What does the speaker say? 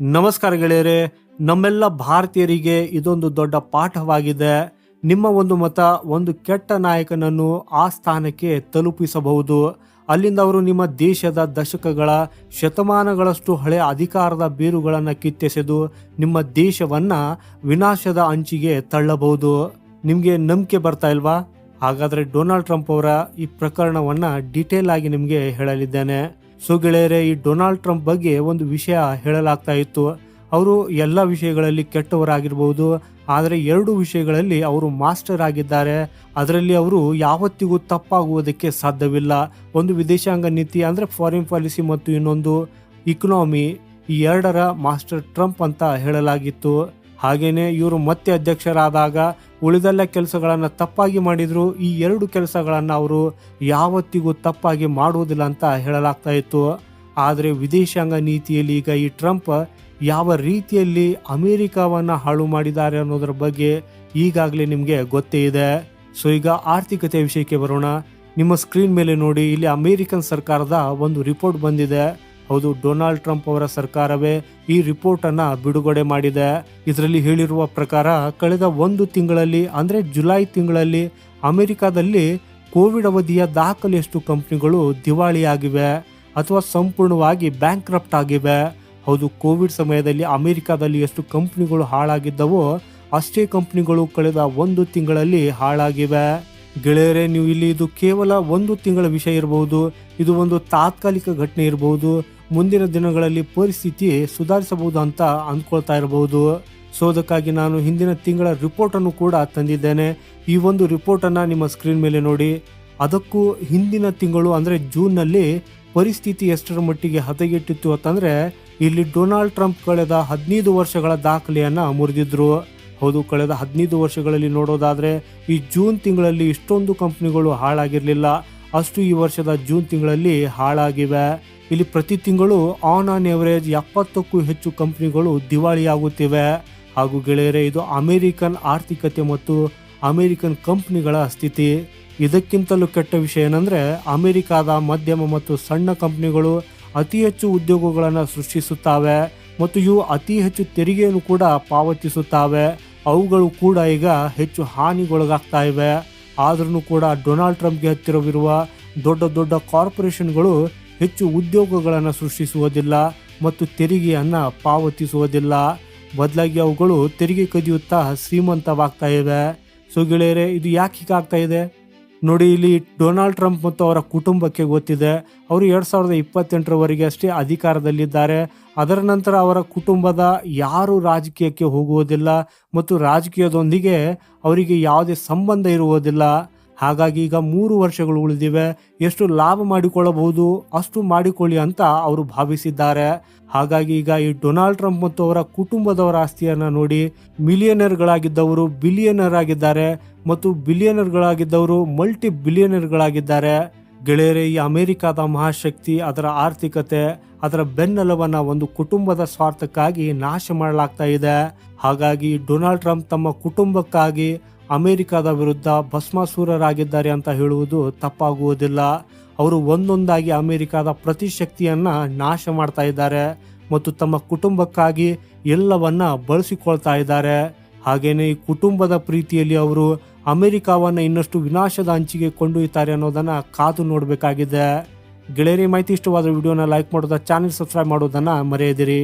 ನಮಸ್ಕಾರ ಗೆಳೆಯರೆ, ನಮ್ಮೆಲ್ಲ ಭಾರತೀಯರಿಗೆ ಇದೊಂದು ದೊಡ್ಡ ಪಾಠವಾಗಿದೆ. ನಿಮ್ಮ ಒಂದು ಮತ, ಒಂದು ಕೆಟ್ಟ ನಾಯಕನನ್ನು ಆ ಸ್ಥಾನಕ್ಕೆ ತಲುಪಿಸಬಹುದು. ಅಲ್ಲಿಂದ ಅವರು ನಿಮ್ಮ ದೇಶದ ದಶಕಗಳ, ಶತಮಾನಗಳಷ್ಟು ಹಳೆ ಅಧಿಕಾರದ ಬೇರುಗಳನ್ನು ಕಿತ್ತೆಸೆದು ನಿಮ್ಮ ದೇಶವನ್ನ ವಿನಾಶದ ಅಂಚಿಗೆ ತಳ್ಳಬಹುದು. ನಿಮಗೆ ನಂಬಿಕೆ ಬರ್ತಾ ಇಲ್ವಾ? ಹಾಗಾದರೆ ಡೊನಾಲ್ಡ್ ಟ್ರಂಪ್ ಅವರ ಈ ಪ್ರಕರಣವನ್ನು ಡೀಟೇಲ್ ಆಗಿ ನಿಮಗೆ ಹೇಳಲಿದ್ದೇನೆ. ಸೊ ಗೆಳೆಯರೆ, ಈ ಡೊನಾಲ್ಡ್ ಟ್ರಂಪ್ ಬಗ್ಗೆ ಒಂದು ವಿಷಯ ಹೇಳಲಾಗ್ತಾ ಇತ್ತು. ಅವರು ಎಲ್ಲ ವಿಷಯಗಳಲ್ಲಿ ಕೆಟ್ಟವರಾಗಿರ್ಬೋದು, ಆದರೆ ಎರಡು ವಿಷಯಗಳಲ್ಲಿ ಅವರು ಮಾಸ್ಟರ್ ಆಗಿದ್ದಾರೆ. ಅದರಲ್ಲಿ ಅವರು ಯಾವತ್ತಿಗೂ ತಪ್ಪಾಗುವುದಕ್ಕೆ ಸಾಧ್ಯವಿಲ್ಲ. ಒಂದು ವಿದೇಶಾಂಗ ನೀತಿ ಅಂದರೆ ಫಾರಿನ್ ಪಾಲಿಸಿ ಮತ್ತು ಇನ್ನೊಂದು ಇಕನಾಮಿ ಈ ಎರಡರ ಮಾಸ್ಟರ್ ಟ್ರಂಪ್ ಅಂತ ಹೇಳಲಾಗಿತ್ತು. ಹಾಗೆಯೇ ಇವರು ಮತ್ತೆ ಅಧ್ಯಕ್ಷರಾದಾಗ ಉಳಿದೆಲ್ಲ ಕೆಲಸಗಳನ್ನು ತಪ್ಪಾಗಿ ಮಾಡಿದ್ರು, ಈ ಎರಡು ಕೆಲಸಗಳನ್ನು ಅವರು ಯಾವತ್ತಿಗೂ ತಪ್ಪಾಗಿ ಮಾಡುವುದಿಲ್ಲ ಅಂತ ಹೇಳಲಾಗ್ತಾ ಇತ್ತು. ಆದರೆ ವಿದೇಶಾಂಗ ನೀತಿಯಲ್ಲಿ ಈಗ ಈ ಟ್ರಂಪ್ ಯಾವ ರೀತಿಯಲ್ಲಿ ಅಮೇರಿಕಾವನ್ನು ಹಾಳು ಮಾಡಿದ್ದಾರೆ ಅನ್ನೋದ್ರ ಬಗ್ಗೆ ಈಗಾಗಲೇ ನಿಮಗೆ ಗೊತ್ತೇ ಇದೆ. ಸೊ ಈಗ ಆರ್ಥಿಕತೆ ವಿಷಯಕ್ಕೆ ಬರೋಣ. ನಿಮ್ಮ ಸ್ಕ್ರೀನ್ ಮೇಲೆ ನೋಡಿ, ಇಲ್ಲಿ ಅಮೇರಿಕನ್ ಸರ್ಕಾರದ ಒಂದು ರಿಪೋರ್ಟ್ ಬಂದಿದೆ. ಹೌದು, ಡೊನಾಲ್ಡ್ ಟ್ರಂಪ್ ಅವರ ಸರ್ಕಾರವೇ ಈ ರಿಪೋರ್ಟ್ ಅನ್ನ ಬಿಡುಗಡೆ ಮಾಡಿದೆ. ಇದರಲ್ಲಿ ಹೇಳಿರುವ ಪ್ರಕಾರ, ಕಳೆದ ಒಂದು ತಿಂಗಳಲ್ಲಿ, ಅಂದ್ರೆ ಜುಲೈ ತಿಂಗಳಲ್ಲಿ ಅಮೆರಿಕಾದಲ್ಲಿ ಕೋವಿಡ್ ಅವಧಿಯ ದಾಖಲೆಯಷ್ಟು ಕಂಪ್ನಿಗಳು ದಿವಾಳಿಯಾಗಿವೆ ಅಥವಾ ಸಂಪೂರ್ಣವಾಗಿ ಬ್ಯಾಂಕ್ ಆಗಿವೆ. ಹೌದು, ಕೋವಿಡ್ ಸಮಯದಲ್ಲಿ ಅಮೆರಿಕಾದಲ್ಲಿ ಎಷ್ಟು ಕಂಪ್ನಿಗಳು ಹಾಳಾಗಿದ್ದವೋ ಅಷ್ಟೇ ಕಂಪ್ನಿಗಳು ಕಳೆದ ಒಂದು ತಿಂಗಳಲ್ಲಿ ಹಾಳಾಗಿವೆ. ಗೆಳೆಯರೇ, ನೀವು ಇಲ್ಲಿ ಇದು ಕೇವಲ ಒಂದು ತಿಂಗಳ ವಿಷಯ ಇರಬಹುದು ಇದು ಒಂದು ತಾತ್ಕಾಲಿಕ ಘಟನೆ ಇರಬಹುದು ಮುಂದಿನ ದಿನಗಳಲ್ಲಿ ಪರಿಸ್ಥಿತಿ ಸುಧಾರಿಸಬಹುದು ಅಂತ ಅಂದ್ಕೊಳ್ತಾ ಇರಬಹುದು. ಸೊ ಅದಕ್ಕಾಗಿ ನಾನು ಹಿಂದಿನ ತಿಂಗಳ ರಿಪೋರ್ಟ್ ಅನ್ನು ಕೂಡ ತಂದಿದ್ದೇನೆ. ಈ ಒಂದು ರಿಪೋರ್ಟ್ ಅನ್ನ ನಿಮ್ಮ ಸ್ಕ್ರೀನ್ ಮೇಲೆ ನೋಡಿ. ಅದಕ್ಕೂ ಹಿಂದಿನ ತಿಂಗಳು, ಅಂದ್ರೆ ಜೂನ್ನಲ್ಲಿ ಪರಿಸ್ಥಿತಿ ಎಷ್ಟರ ಮಟ್ಟಿಗೆ ಹದಗೆಟ್ಟಿತ್ತು ಅಂತಂದ್ರೆ, ಇಲ್ಲಿ ಡೊನಾಲ್ಡ್ ಟ್ರಂಪ್ ಕಳೆದ ಹದಿನೈದು ವರ್ಷಗಳ ದಾಖಲೆಯನ್ನು ಮುರಿದಿದ್ರು. ಹೌದು, ಕಳೆದ ಹದಿನೈದು ವರ್ಷಗಳಲ್ಲಿ ನೋಡೋದಾದ್ರೆ ಈ ಜೂನ್ ತಿಂಗಳಲ್ಲಿ ಇಷ್ಟೊಂದು ಕಂಪ್ನಿಗಳು ಹಾಳಾಗಿರ್ಲಿಲ್ಲ. ಅಷ್ಟು ಈ ವರ್ಷದ ಜೂನ್ ತಿಂಗಳಲ್ಲಿ ಹಾಳಾಗಿವೆ. ಇಲ್ಲಿ ಪ್ರತಿ ತಿಂಗಳು ಆನ್ ಆನ್ ಎವರೇಜ್ ಎಪ್ಪತ್ತಕ್ಕೂ ಹೆಚ್ಚು ಕಂಪನಿಗಳು ದಿವಾಳಿಯಾಗುತ್ತಿವೆ. ಹಾಗೂ ಗೆಳೆಯರೆ, ಇದು ಅಮೆರಿಕನ್ ಆರ್ಥಿಕತೆ ಮತ್ತು ಅಮೆರಿಕನ್ ಕಂಪ್ನಿಗಳ ಸ್ಥಿತಿ. ಇದಕ್ಕಿಂತಲೂ ಕೆಟ್ಟ ವಿಷಯ ಏನಂದ್ರೆ, ಅಮೆರಿಕಾದ ಮಧ್ಯಮ ಮತ್ತು ಸಣ್ಣ ಕಂಪ್ನಿಗಳು ಅತಿ ಹೆಚ್ಚು ಉದ್ಯೋಗಗಳನ್ನು ಸೃಷ್ಟಿಸುತ್ತವೆ ಮತ್ತು ಇವು ಅತಿ ಹೆಚ್ಚು ತೆರಿಗೆಯನ್ನು ಕೂಡ ಪಾವತಿಸುತ್ತವೆ. ಅವುಗಳು ಕೂಡ ಈಗ ಹೆಚ್ಚು ಹಾನಿಗೊಳಗಾಗ್ತಾ ಇವೆ. ಆದ್ರೂ ಕೂಡ ಡೊನಾಲ್ಡ್ ಟ್ರಂಪ್ಗೆ ಹತ್ತಿರವಿರುವ ದೊಡ್ಡ ದೊಡ್ಡ ಕಾರ್ಪೊರೇಷನ್ಗಳು ಹೆಚ್ಚು ಉದ್ಯೋಗಗಳನ್ನು ಸೃಷ್ಟಿಸುವುದಿಲ್ಲ ಮತ್ತು ತೆರಿಗೆಯನ್ನು ಪಾವತಿಸುವುದಿಲ್ಲ. ಬದಲಾಗಿ ಅವುಗಳು ತೆರಿಗೆ ಕದಿಯುತ್ತಾ ಶ್ರೀಮಂತವಾಗ್ತಾ ಇವೆ. ಸೊ ಗೆಳೆಯರೆ, ಇದು ಯಾಕೆ ಹೀಗಾಗ್ತಾ ಇದೆ? ನೋಡಿ, ಇಲ್ಲಿ ಡೊನಾಲ್ಡ್ ಟ್ರಂಪ್ ಮತ್ತು ಅವರ ಕುಟುಂಬಕ್ಕೆ ಗೊತ್ತಿದೆ, ಅವರು ಎರಡು ಸಾವಿರದ ಇಪ್ಪತ್ತೆಂಟರವರೆಗೆ ಅಷ್ಟೇ ಅಧಿಕಾರದಲ್ಲಿದ್ದಾರೆ. ಅದರ ನಂತರ ಅವರ ಕುಟುಂಬದ ಯಾರು ರಾಜಕೀಯಕ್ಕೆ ಹೋಗುವುದಿಲ್ಲ ಮತ್ತು ರಾಜಕೀಯದೊಂದಿಗೆ ಅವರಿಗೆ ಯಾವುದೇ ಸಂಬಂಧ ಇರುವುದಿಲ್ಲ. ಹಾಗಾಗಿ ಈಗ ಮೂರು ವರ್ಷಗಳು ಉಳಿದಿವೆ. ಎಷ್ಟು ಲಾಭ ಮಾಡಿಕೊಳ್ಳಬಹುದು, ಅಷ್ಟು ಮಾಡಿಕೊಳ್ಳಿ ಅಂತ ಅವರು ಭಾವಿಸಿದ್ದಾರೆ. ಹಾಗಾಗಿ ಈಗ ಈ ಡೊನಾಲ್ಡ್ ಟ್ರಂಪ್ ಮತ್ತು ಅವರ ಕುಟುಂಬದವರ ಆಸ್ತಿಯನ್ನ ನೋಡಿ, ಮಿಲಿಯನರ್ಗಳಾಗಿದ್ದವರು ಬಿಲಿಯನರ್ ಆಗಿದ್ದಾರೆ ಮತ್ತು ಬಿಲಿಯನರ್ಗಳಾಗಿದ್ದವರು ಮಲ್ಟಿ ಬಿಲಿಯನರ್ಗಳಾಗಿದ್ದಾರೆ ಗೆಳೆಯರೆ, ಈ ಅಮೆರಿಕದ ಮಹಾಶಕ್ತಿ ಅದರ ಆರ್ಥಿಕತೆ, ಅದರ ಬೆನ್ನೆಲುಬನ್ನ ಒಂದು ಕುಟುಂಬದ ಸ್ವಾರ್ಥಕ್ಕಾಗಿ ನಾಶ ಮಾಡಲಾಗ್ತಾ ಇದೆ. ಹಾಗಾಗಿ ಡೊನಾಲ್ಡ್ ಟ್ರಂಪ್ ತಮ್ಮ ಕುಟುಂಬಕ್ಕಾಗಿ ಅಮೆರಿಕದ ವಿರುದ್ಧ ಭಸ್ಮಾಸೂರರಾಗಿದ್ದಾರೆ ಅಂತ ಹೇಳುವುದು ತಪ್ಪಾಗುವುದಿಲ್ಲ. ಅವರು ಒಂದೊಂದಾಗಿ ಅಮೆರಿಕದ ಪ್ರತಿ ಶಕ್ತಿಯನ್ನು ನಾಶ ಮಾಡ್ತಾ ಇದ್ದಾರೆ ಮತ್ತು ತಮ್ಮ ಕುಟುಂಬಕ್ಕಾಗಿ ಎಲ್ಲವನ್ನ ಬಳಸಿಕೊಳ್ತಾ ಇದ್ದಾರೆ. ಹಾಗೆಯೇ ಈ ಕುಟುಂಬದ ಪ್ರೀತಿಯಲ್ಲಿ ಅವರು ಅಮೆರಿಕಾವನ್ನು ಇನ್ನಷ್ಟು ವಿನಾಶದ ಅಂಚಿಗೆ ಕೊಂಡೊಯ್ತಾರೆ ಅನ್ನೋದನ್ನು ಕಾದು ನೋಡಬೇಕಾಗಿದೆ. ಗೆಳೆಯರಿ ಮಾಹಿತಿ ಇಷ್ಟವಾದ ವಿಡಿಯೋನ ಲೈಕ್ ಮಾಡೋದ ಚಾನೆಲ್ ಸಬ್ಸ್ಕ್ರೈಬ್ ಮಾಡೋದನ್ನು ಮರೆಯದಿರಿ.